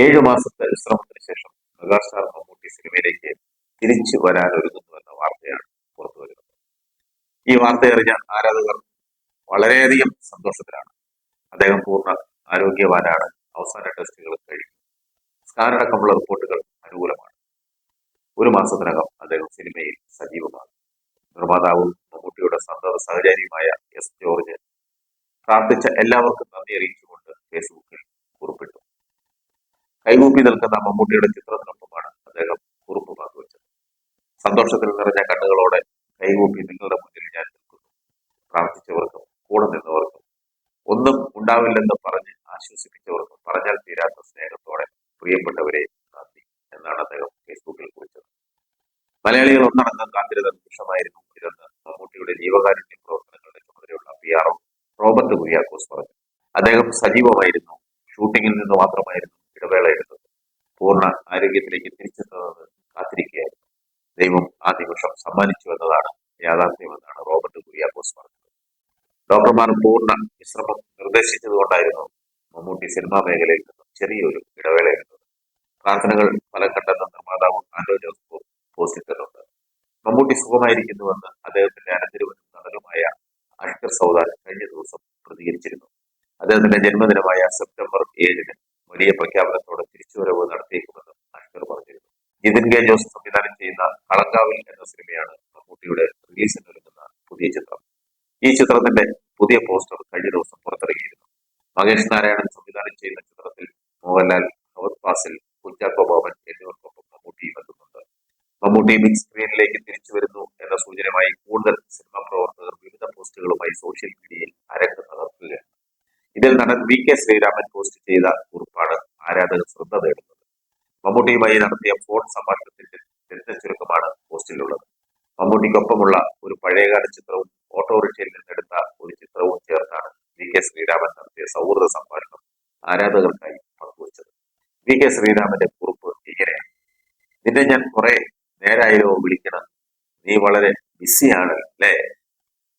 ഏഴു മാസത്തെ വിശ്രമത്തിന് ശേഷം മെഗാസ്റ്റാർ മമ്മൂട്ടി സിനിമയിലേക്ക് തിരിച്ചു വരാൻ ഒരുങ്ങുന്നുവെന്ന വാർത്തയാണ് പുറത്തു വരുന്നത്. ഈ വാർത്ത അറിഞ്ഞ ആരാധകർ വളരെയധികം സന്തോഷത്തിലാണ്. അദ്ദേഹം പൂർണ ആരോഗ്യവാനാണ്. അവസാന ടെസ്റ്റുകൾ കഴിഞ്ഞു. സ്കാനടക്കമുള്ള റിപ്പോർട്ടുകൾ അനുകൂലമാണ്. ഒരു മാസത്തിനകം അദ്ദേഹം സിനിമയിൽ സജീവമാകും നിർമ്മാതാവും മമ്മൂട്ടിയുടെ സന്തത സഹചാരിയുമായ എസ് ജോർജ് പ്രാർത്ഥിച്ച എല്ലാവർക്കും നന്ദി അറിയിച്ചുകൊണ്ട് ഫേസ്ബുക്കിൽ കുറിപ്പിട്ടു. കൈകൂപ്പി നിൽക്കുന്ന മമ്മൂട്ടിയുടെ ചിത്രത്തിനൊപ്പമാണ് അദ്ദേഹം കുറിപ്പ് പങ്കുവച്ചത് സന്തോഷത്തിൽ നിറഞ്ഞ കണ്ണുകളോടെ കൈകൂപ്പി നിങ്ങളുടെ മുന്നിൽ ഞാൻ നിൽക്കുന്നു. പ്രാർത്ഥിച്ചവർക്കും കൂടെ നിന്നവർക്കും ഒന്നും ഉണ്ടാവില്ലെന്ന് പറഞ്ഞ് ആശ്വസിപ്പിച്ചവർക്കും പറഞ്ഞാൽ തീരാത്ത സ്നേഹത്തോടെ പ്രിയപ്പെട്ടവരെ നന്ദി എന്നാണ് അദ്ദേഹം ഫേസ്ബുക്കിൽ കുറിച്ചത്. മലയാളികൾ ഒന്നടങ്കം കാത്തിരുന്ന നിമിഷമായിരുന്നു ഇതെന്ന് മമ്മൂട്ടിയുടെ ജീവകാരുണ്യ പ്രവർത്തനങ്ങളുടെ ചുമതലയുള്ള പി ആർ റോബർട്ട് കുര്യാക്കോസ് പറഞ്ഞു. അദ്ദേഹം സജീവമായിരുന്നു ഷൂട്ടിങ്ങിൽ നിന്ന് മാത്രമായിരുന്നു ആരോഗ്യത്തിലേക്ക് തിരിച്ചെത്തുന്നത് കാത്തിരിക്കുകയായിരുന്നു. ദൈവം ആ നിമിഷം സമ്മാനിച്ചു എന്നതാണ് യാഥാർത്ഥ്യമെന്നാണ് റോബർട്ട് കുര്യാക്കോസ് പറഞ്ഞത്. ഡോക്ടർമാർ പൂർണ വിശ്രമം നിർദ്ദേശിച്ചതുകൊണ്ടായിരുന്നു മമ്മൂട്ടി സിനിമാ മേഖലയിൽ നിന്നും ചെറിയൊരു ഇടവേള എടുത്തത്. പ്രാർത്ഥനകൾ ഫലം കണ്ടെന്ന നിർമ്മാതാവും ആന്റോ ജോസഫും പോസ്റ്റിട്ടുണ്ട് മമ്മൂട്ടി സുഖമായിരിക്കുന്നുവെന്ന് അദ്ദേഹത്തിന്റെ അനന്തരവനും നടനുമായ അഷ്കർ സൗദാൻ കഴിഞ്ഞ ദിവസം പ്രതികരിച്ചിരുന്നു. അദ്ദേഹത്തിന്റെ ജന്മദിനമായ സെപ്റ്റംബർ ഏഴിന് വലിയ പ്രഖ്യാപനത്തോടെ തിരിച്ചുവരവ് നടത്തിയേക്കുമെന്നും അഷ്കർ ജിതിൻ കെ ജോസ് സംവിധാനം ചെയ്യുന്ന കളങ്കാവിൽ എന്ന സിനിമയാണ് മമ്മൂട്ടിയുടെ റിലീസിന് ഒരുങ്ങുന്ന പുതിയ ചിത്രം. ഈ ചിത്രത്തിന്റെ പുതിയ പോസ്റ്റർ കഴിഞ്ഞ ദിവസം പുറത്തിറങ്ങിയിരുന്നു. മഹേഷ് നാരായണൻ സംവിധാനം ചെയ്യുന്ന ചിത്രത്തിൽ മോഹൻലാൽ ഹവത് ഫാസിൽ കുഞ്ചാക്കോ ബോബൻ എന്നിവർക്കൊപ്പം മമ്മൂട്ടിയും എത്തുന്നുണ്ട്. മമ്മൂട്ടി ബിഗ് സ്ക്രീനിലേക്ക് തിരിച്ചു വരുന്നു എന്ന സൂചനയുമായി കൂടുതൽ സിനിമാ പ്രവർത്തകർ വിവിധ പോസ്റ്റുകളുമായി സോഷ്യൽ മീഡിയയിൽ അരങ്ങ് തകർക്കുകയാണ്. ഇതിൽ നടൻ വി കെ ശ്രീരാമൻ പോസ്റ്റ് ചെയ്ത കുറിപ്പാണ് ആരാധകർ ശ്രദ്ധ നേടുന്നത്. മമ്മൂട്ടിയുമായി നടത്തിയ ഫോൺ സംഭാഷണത്തിന്റെ ചരിത്ര ചുരുക്കമാണ് പോസ്റ്റിലുള്ളത്. മമ്മൂട്ടിക്കൊപ്പമുള്ള ഒരു പഴയകാല ചിത്രവും ഓട്ടോറിക്ഷയിൽ നിന്നെടുത്ത ഒരു ചിത്രവും ചേർത്താണ് വി കെ ശ്രീരാമൻ നടത്തിയ സൗഹൃദ സംഭാഷണം ആരാധകർക്കായി പങ്കുവച്ചത്. വി കെ ശ്രീരാമന്റെ കുറിപ്പ് ഇങ്ങനെയാണ്. നിന്നെ ഞാൻ കുറെ നേരായാലോ വിളിക്കണം. നീ വളരെ ബിസിയാണ് അല്ലേ?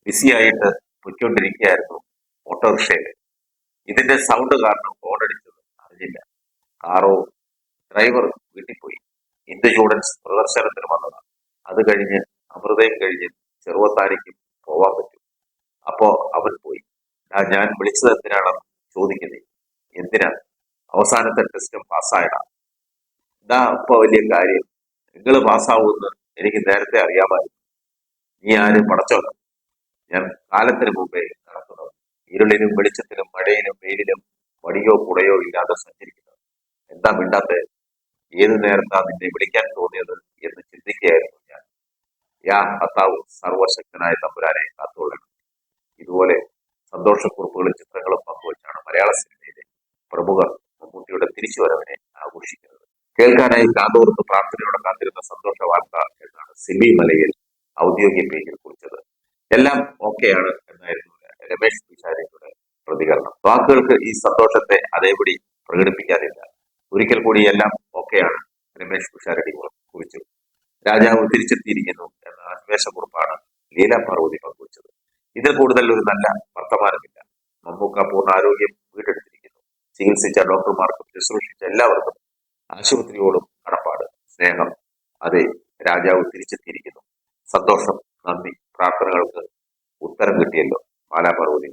ബിസിയായിട്ട് പൊയ്ക്കൊണ്ടിരിക്കുകയായിരുന്നു ഓട്ടോറിക്ഷയിൽ ഇതിന്റെ സൗണ്ട് കാരണം ഫോൺ അടിച്ചത് അറിഞ്ഞില്ല. കാറോ ഡ്രൈവർ വീട്ടിൽ പോയി ഇന്ത്യ സ്റ്റുഡൻസ് പ്രദർശനത്തിന് വന്നതാണ് അത് കഴിഞ്ഞ് അമൃതയും കഴിഞ്ഞ് ചെറുവത്താരിക്കും പോവാൻ പറ്റും. അപ്പോ അവൻ പോയി. "ഡാ, ഞാൻ വിളിച്ചത് എന്തിനാണെന്ന് ചോദിക്കുന്നത് എന്തിനാ? അവസാനത്തെ ടെസ്റ്റും പാസ്സായടാ ഇതാ ഇപ്പൊ വലിയ കാര്യം. നിങ്ങൾ പാസ്സാവുമെന്ന് എനിക്ക് നേരത്തെ അറിയാമായിരുന്നു. നീ ആരും പടച്ചോല്ല ഞാൻ കാലത്തിന് മുമ്പേ നടക്കുന്നത് ഇരുളിനും വെളിച്ചത്തിലും മഴയിലും വെയിലിലും വടിയോ കുടയോ ഇല്ലാതെ സഞ്ചരിക്കുന്നത് എന്താ മിണ്ടാത്തെ? ഏത് നേരത്താ നിന്നെ വിളിക്കാൻ തോന്നിയത് എന്ന് ചിന്തിക്കുകയായിരുന്നു ഞാൻ. യാ കർത്താവ് സർവശക്തനായ തമ്പുരാനെ കാത്തോളണം ഇതുപോലെ സന്തോഷക്കുറിപ്പുകളും ചിത്രങ്ങളും പങ്കുവച്ചാണ് മലയാള സിനിമയിലെ പ്രമുഖർ മമ്മൂട്ടിയുടെ തിരിച്ചുവരവിനെ ആഘോഷിക്കുന്നത്. കേൾക്കാനായി കാന്തോർത്ത് പ്രാർത്ഥനയോടെ കാത്തിരുന്ന സന്തോഷ വാർത്ത എന്നാണ് സിബി മലയിൽ ഔദ്യോഗിക പേജിൽ കുറിച്ചത്. എല്ലാം ഓക്കെയാണ് എന്നായിരുന്നു രമേശ് പിഷാരിയുടെ പ്രതികരണം. വാക്കുകൾക്ക് ഈ സന്തോഷത്തെ അതേപടി പ്രകടിപ്പിക്കാനില്ല. ഒരിക്കൽ കൂടി എല്ലാം പിഷാരടി കുറിച്ചു രാജാവ് തിരിച്ചെത്തിയിരിക്കുന്നു എന്ന ആത്മേഷക്കുറിപ്പാണ് ലീല പാർവതി പങ്കുവച്ചത് ഇതിൽ കൂടുതൽ ഒരു നല്ല വർത്തമാനമില്ല. മമ്മൂക്ക പൂർണ ആരോഗ്യം വീണ്ടെടുത്തിരിക്കുന്നു ചികിത്സിച്ച ഡോക്ടർമാർക്കും ശുശ്രൂഷിച്ച എല്ലാവർക്കും ആശുപത്രിയോടും കടപ്പാട് സ്നേഹം. അതെ രാജാവ് തിരിച്ചെത്തിയിരിക്കുന്നു. സന്തോഷം നന്ദി പ്രാർത്ഥനകൾക്ക് ഉത്തരം കിട്ടിയല്ലോ. മാലാപാർവതി